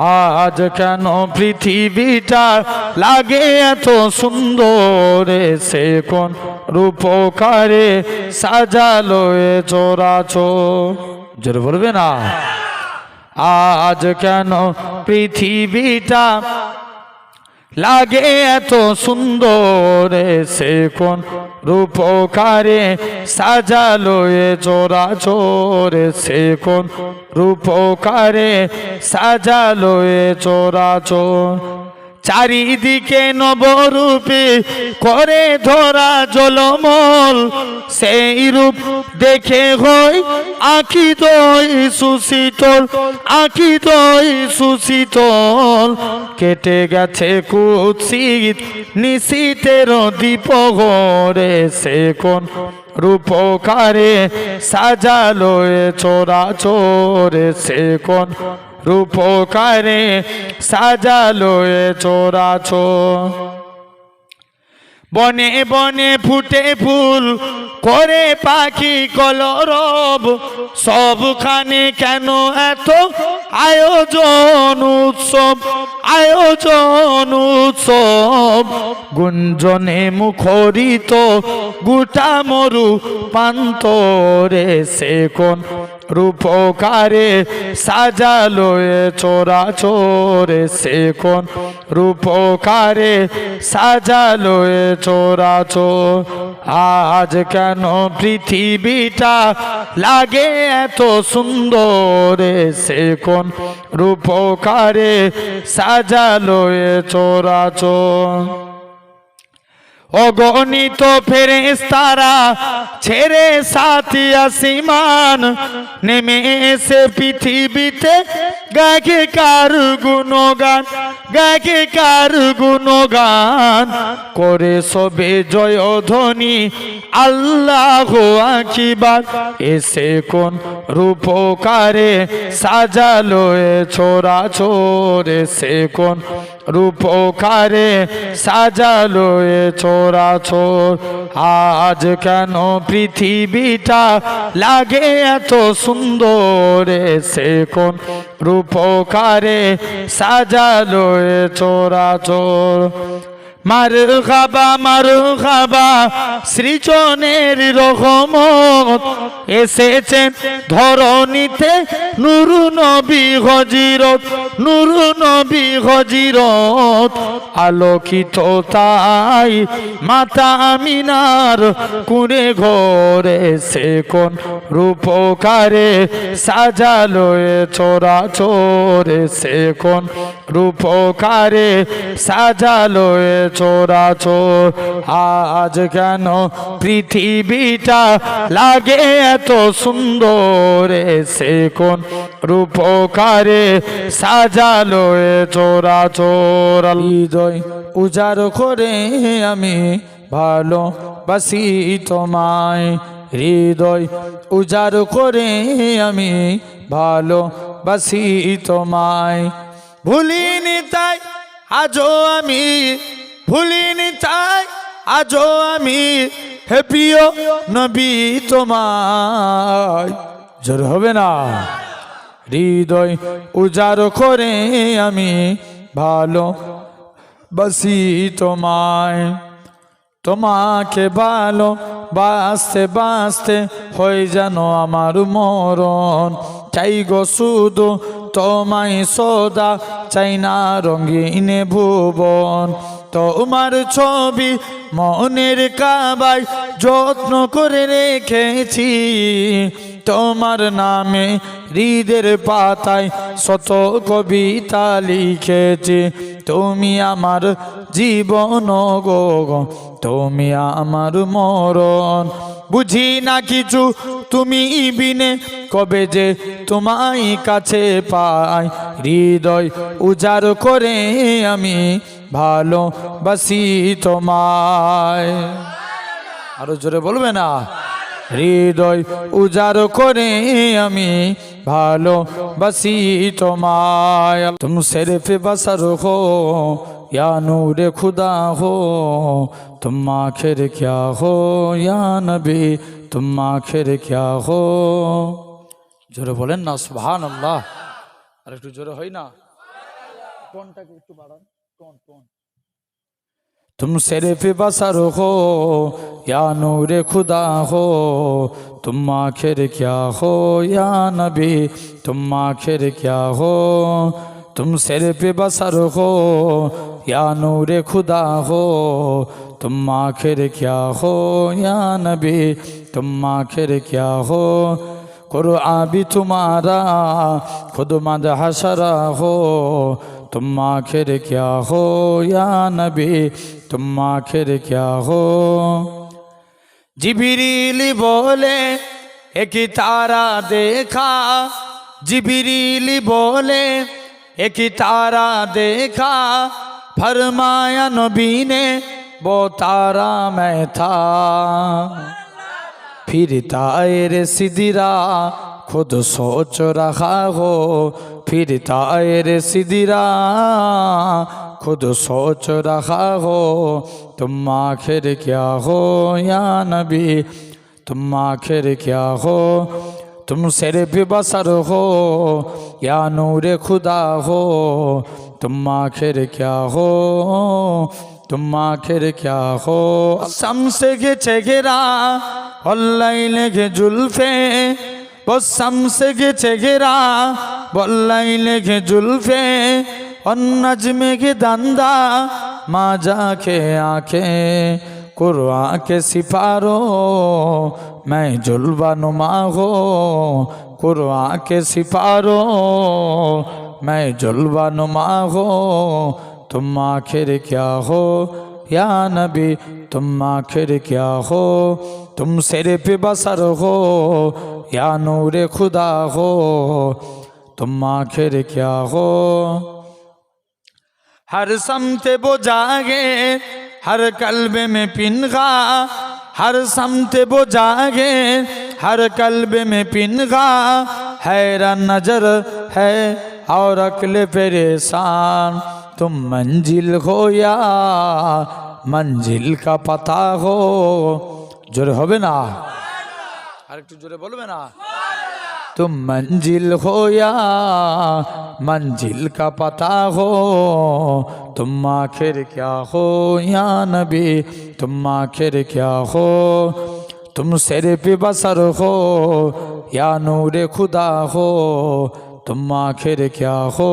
আজ কেন পৃথিবীটা লাগে এত সুন্দর? সে কোন রূপকারে সাজালো এ চোরাচো জোরে বলবে না? আজ কেন পৃথিবীটা লাগে এত সুন্দর সে কোন রূপকারে সাজালো এ চোরা চোর সে কোন রূপকারে সাজালো এ চোরা চোর চারিদিকে নবরূপে করে ধরা জলমল। সেই রূপ দেখে হই আঁকি দই সুশীতল আঁকি দই সুশীতল। কেটে গেছে কুৎসিত নিশীতের দীপ ঘরে সে কোন রূপকারে সাজালো চোরা চোরে সে কোন? রূপকারে সাজালো চোর। বনে বনে ফুটে ফুল করে পাখি কলরব, সবখানে কেন এত আয়োজন উৎসব? আয়োজন উৎসব। গুঞ্জনে মুখরিত গোটা মরু পান্তরে সে কোন রূপকারে সাজালো চোরা চোরে সে কোন রূপকারে সাজালো চোরা চোর আজ কেন পৃথিবীটা লাগে এত সুন্দর? সে কোন রূপকারে সাজালো এ চোরা চোর অগণিত ফেরেস্তারা ছেড়ে সাথী আসিমান নেমে এসে পৃথিবীতে গাকে কার গুণগান গাকে কার গুণগান? করে সবে জয় ধ্বনি, আল্লাহ আকিবার। এসে কোন রূপকারে সাজালো ছোরা ছোরে সে কোন রূপকারে সাজালো এ ছোরা ছোর আজ কেন পৃথিবীটা লাগে এত সুন্দর? সে কোন রূপকারে সাজালো এ চোরা চোর মার খাবা মার খাবা, সৃজনের রহমত। এসেছেন ধরণীতে নুরু নবী হজিরত। নুরু নবী হজিরত আলোকিত তাই মাতা আমিনার কুড়ে ঘরে সে কোন রূপকারে সাজালো এ চোরা চোরে সে কোন রূপকারে সাজালো এ চোরা চোর। আজ কেন পৃথিবীটা লাগে এত সুন্দর সে কোন রূপকারে সাজালো এ চোরা চোর হৃদয় উজাড় করে আমি ভালো বাসি তোমায়। হৃদয় উজাড় করে আমি ভালো বাসি তোমায়। ভুলিনি তাই আজও আমি, ভুলিনি তাই আজও আমি হে প্রিয় নবী তোমায়। জোর হবে না? হৃদয় উজাড় করে আমি ভালো বাসি তোমায়। তোমাকে ভালো বাঁচতে বাঁচতে হয়ে যেন আমার মরণ। চাই গো শুধু তোমায় সদা, চাই না রঙিন ভুবন। তোমার ছবি মনের কাবাই যত্ন করে রেখেছি। তোমার নামে হৃদের পাতায় শত কবিতা লিখেছি। তুমি আমার জীবন গো তুমি আমার মরণ। বুঝি না কিছু? তুমি বিনে কবে যে তোমায় কাছে পাই। হৃদয় উজাড় করে আমি ভালো বাসি তোমায়। আরও জোরে বলবে না? হৃদয় উজাড় করে আমি ভালো বাসি তোমায় তুম সেরেফে বসর হো या नूर खुदा हो तुम आखिर क्या हो या नबी तुम आखिर क्या हो জোরে বলেন না সুবহান আল্লাহ আর একটু জোরে হয় না টোনটাকে একটু বাড়ান টোন টোন तुम सिर्फ बसर हो या नूर खुदा हो तुम आखिर क्या हो या नबी तुम आखिर क्या हो तुम सिर्फ बसर हो या नूर खुदा हो तुम आखिर क्या हो या नबी तुम आखिर क्या हो कुरआन भी तुम्हारा खुद मद हसरा हो तुम आखिर क्या हो या नबी तुम आखिर क्या हो जिबिरीली बोले एक तारा देखा जिबिरीली बोले एक तारा देखा फरमाया नबी ने वो तारा मैं था फिर तायर सिदिरा खुद सोच रहा हो फिरता रे सिदिरा खुद सोच रहा हो तुम आखिर क्या हो या नबी तुम आखिर क्या हो तुम सिर भी बसर हो या नूर खुदा हो तुम आखिर क्या हो तुम आखिर क्या हो सम से घिचे गिरा और लाइन घे जुल्फे वो सम से घिचे गिरा বল্লাই লেগে জুলফে অন্নাজমে গে দান্দা মা যাকে আঁখে কুরআ के सिपारो मैं जुलवा नुमा हो कुरआ के सिपारो मैं जुलवा नुमा हो तुम आखिर क्या हो या नबी तुम आखिर क्या हो तुम सिर पे बसर हो या नूर खुदा हो तुम आखिर क्या हो हर समते वो जागे हर कल्ब में पिनगा हर समते वो जागे हर कल्ब में पिनगा हैरान नजर है और अकल परेशान तुम मंजिल हो या मंजिल का पता हो জোরে হবে না আর একটু জোরে বলবে না तुम मंजिल हो या मंजिल का पता हो तुम आखिर क्या हो या नबी तुम आखिर क्या हो तुम सिर पे बसर हो या नूर खुदा हो तुम आखिर क्या हो